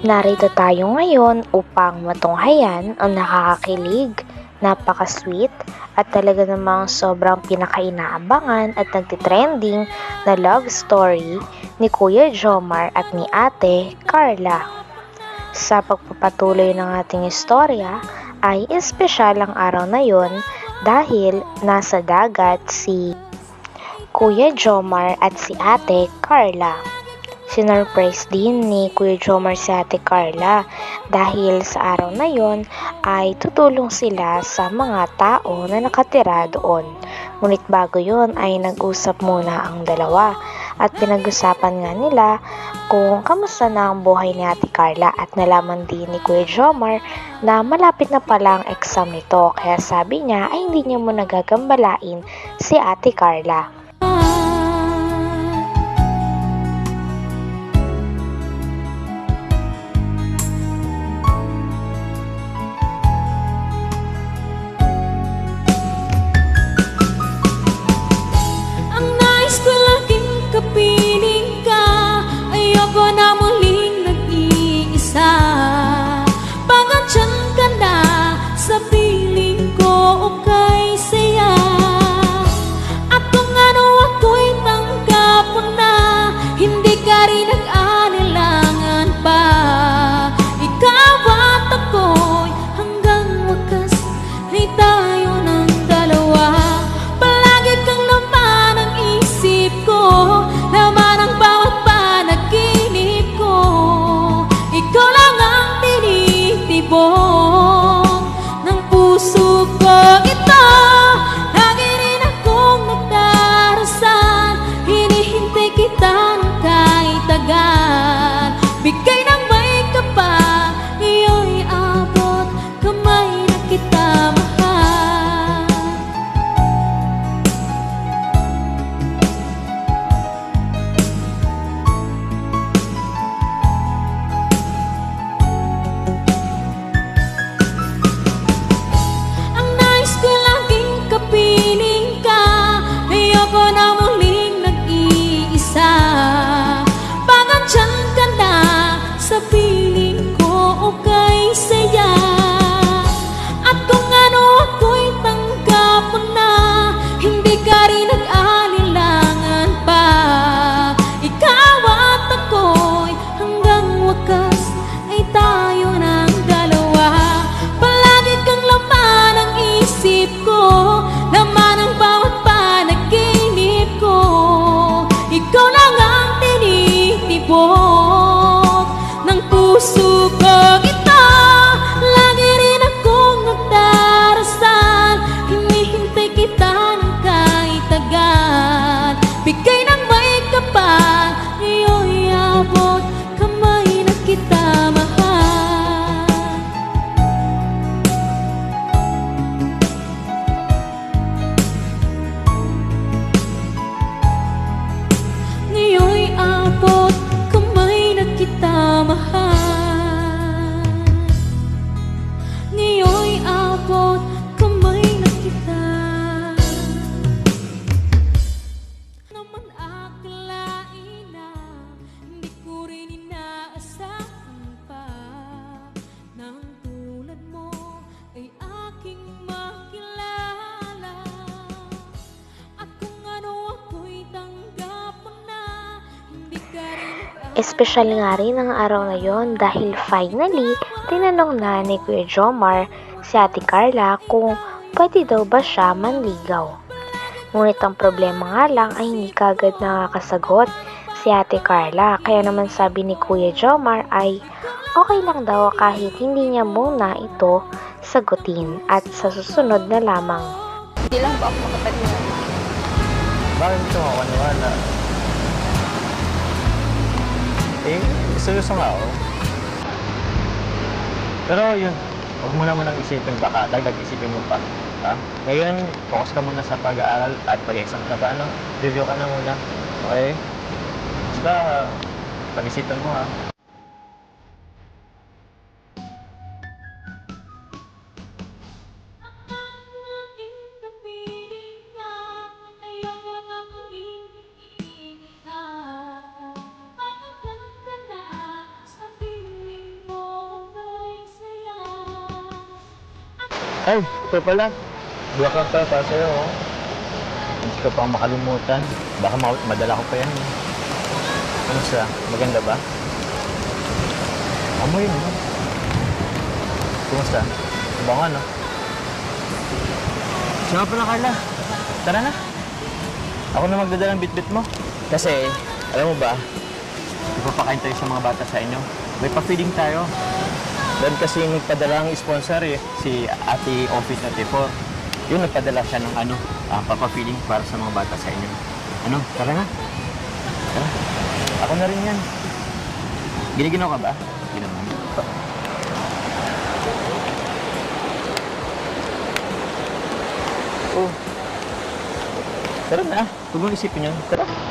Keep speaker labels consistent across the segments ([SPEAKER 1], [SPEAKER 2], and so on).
[SPEAKER 1] Narito tayo ngayon upang matunghayan ang nakakakilig, napaka-sweet, at talaga namang sobrang pinakainaabangan at nagtitrending na love story ni Kuya Jomar at ni Ate Carla. Sa pagpapatuloy ng ating istorya ay espesyal ang araw na yon dahil nasa dagat si Kuya Jomar at si Ate Carla. Sinurprise din ni Kuya Jomar si Ate Carla dahil sa araw na yon ay tutulong sila sa mga tao na nakatira doon. Ngunit bago yon ay nag-usap muna ang dalawa at pinag-usapan nga nila kung kamusta na ang buhay ni Ate Carla at nalaman din ni Kuya Jomar na malapit na pala ang exam nito kaya sabi niya ay hindi niya muna gagambalain si Ate Carla.
[SPEAKER 2] Wakas ay tayo
[SPEAKER 1] Espesyal nga rin ang araw na yon dahil finally, tinanong na ni Kuya Jomar si Ate Carla kung pwede daw ba siya manligaw. Ngunit ang problema nga lang ay hindi kagad nakakasagot si Ate Carla kaya naman sabi ni Kuya Jomar ay okay lang daw kahit hindi niya muna ito sagutin at sa susunod na lamang.
[SPEAKER 3] Hindi lang ba ako makapaniwala?
[SPEAKER 4] Bakit ka makapaniwala? Eh, seryoso nga ako. Pero yun, huwag mo na munang isipin baka dagdag isipin mo pa. Ha? Ngayon, focus ka muna sa pag-aaral at pag-exam ka pa. Ano? Review ka na muna. Okay? Basta, pag-isipan mo ha. Ay, ito pala. Dua ka pa para sa'yo, oh. Hindi ka pang makalimutan. Baka ma- madala ko pa yan. eh. Kamusta? Maganda ba? Amoy mo. Kumusta? Bango, no? Siya pala, Carla. Tara na. Ako na magdadala ng bitbit mo. Kasi, alam mo ba, ipapakain tayo sa mga bata sa inyo. May pa-feeding tayo. Doon kasi nagpadala ang sponsor eh, si Ate Office 34. Yun, nagpadala siya ng ano, ah, papa-feeding para sa mga bata sa inyo. Ano, tara na. Tara. Ako na rin yan. Giniginaw ka ba? Ginawa. Oh. Tara na. Huwag mong isipin yun. Tara.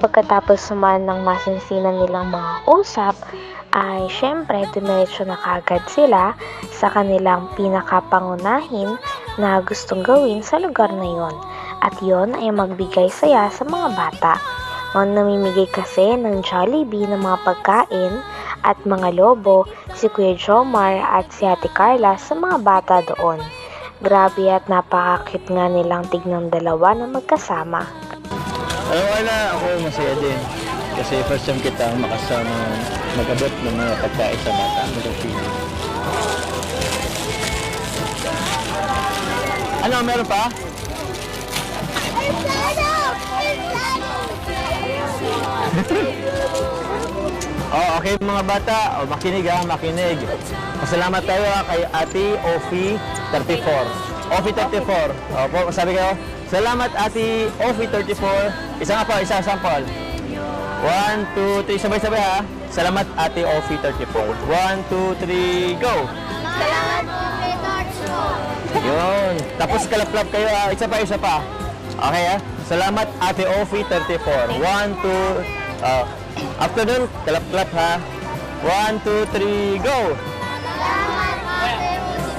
[SPEAKER 1] Pagkatapos naman ng masinsinan nilang mga usap, ay syempre dumiretso na kagad sila sa kanilang pinakapangunahin na gustong gawin sa lugar na yon. At yon ay magbigay saya sa mga bata. Ang namimigay kasi ng Jollibee ng mga pagkain at mga lobo si Kuya Jomar at si Ate Carla sa mga bata doon. Grabe at napakakit nga nilang tignang dalawa na magkasama.
[SPEAKER 4] Alam mo na, ako masaya din. Kasi first time kita makasama mag-abot ng mga pagkain sa bata. Mag-feeling. Ano, meron pa? Oh, okay mga bata. Oh, makinig ha, makinig. Pasalamat tayo ha, kay Ate Ofi 34. Ofi 34. Opo, sabi kayo. Salamat Ate Ofi 34. Isa nga po, isa sample. One, two, three. Sabay-sabay ha. Salamat Ate Ofi 34. One, two, three, go!
[SPEAKER 3] Salamat Petors po.
[SPEAKER 4] Yun. Tapos kalaplap kayo ha. Isa pa, isa pa. Okay ha. Salamat Ate Ofi 34. One, two, uh, after nun, kalap-kalap ha. One, two, three, go!
[SPEAKER 3] Salamat po, Petors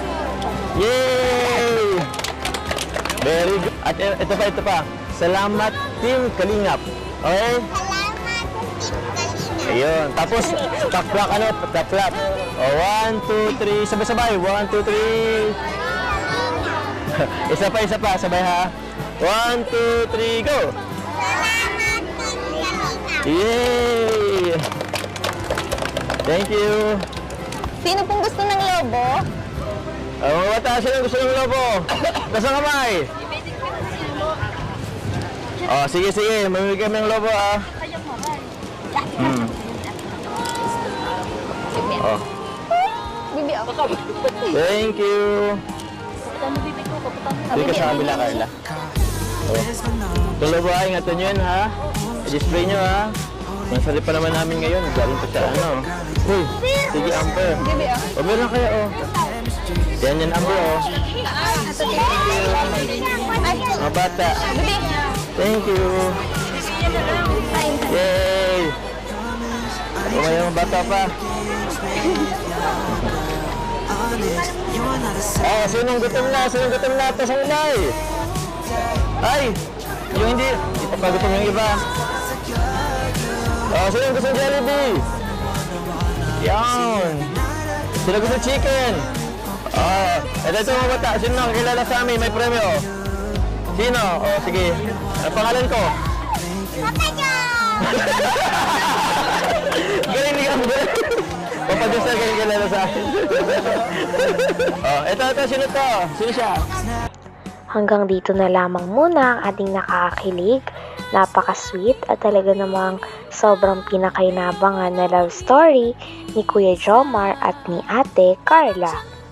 [SPEAKER 4] Yay! Very good. At e- ito pa, ito pa. Salamat Team Kalingap. Okay?
[SPEAKER 3] Salamat Team Kalina.
[SPEAKER 4] Ayun. Tapos, taplak ano, taplak. O, one, two, three. Sabay-sabay. One, two, three. isa pa, isa pa. Sabay ha. One, two, three, go!
[SPEAKER 3] Salamat, Team Kalina.
[SPEAKER 4] Yay! Thank you.
[SPEAKER 3] Sino pong gusto ng lobo?
[SPEAKER 4] Oh, mga bata, sino gusto ng lobo? Kasang kamay? Oh, sige, sige. Mamimigay kami ng lobo, ah. Hmm. Oh,
[SPEAKER 3] Bibi ako.
[SPEAKER 4] thank you. Hindi ka sa kabila, Carla. Oh. Yung lobo, ah, ingatan nyo yun, ha? I-display nyo, ha? Nasali pa naman namin ngayon. Galing pa siya, ano? Uy, sige, Amber.
[SPEAKER 3] Bibi ako.
[SPEAKER 4] O, meron kaya, oh. Yan, yan, Amber, oh. Mga bata. Thank you. Yay! O, may mga bata pa. Oh, sinong gutom na? Sinong gutom na? Ito sa ulay. Ay! Yung hindi. Ito pa gutom yung iba. Oh, sinong gusto ng Jollibee? Yan. Sino gusto chicken? Oh, ito mga bata. Sino nakakilala sa amin? May premyo. Sino? Oh, sige. Ano pangalan ko?
[SPEAKER 3] Papa John!
[SPEAKER 4] Galing ni Amber. Papa Diyos na galing kilala sa akin. oh, ito, ito. Sino to? Sino siya?
[SPEAKER 1] Hanggang dito na lamang muna ang ating nakakakilig, napaka-sweet at talaga namang sobrang pinakainabangan na love story ni Kuya Jomar at ni Ate Carla.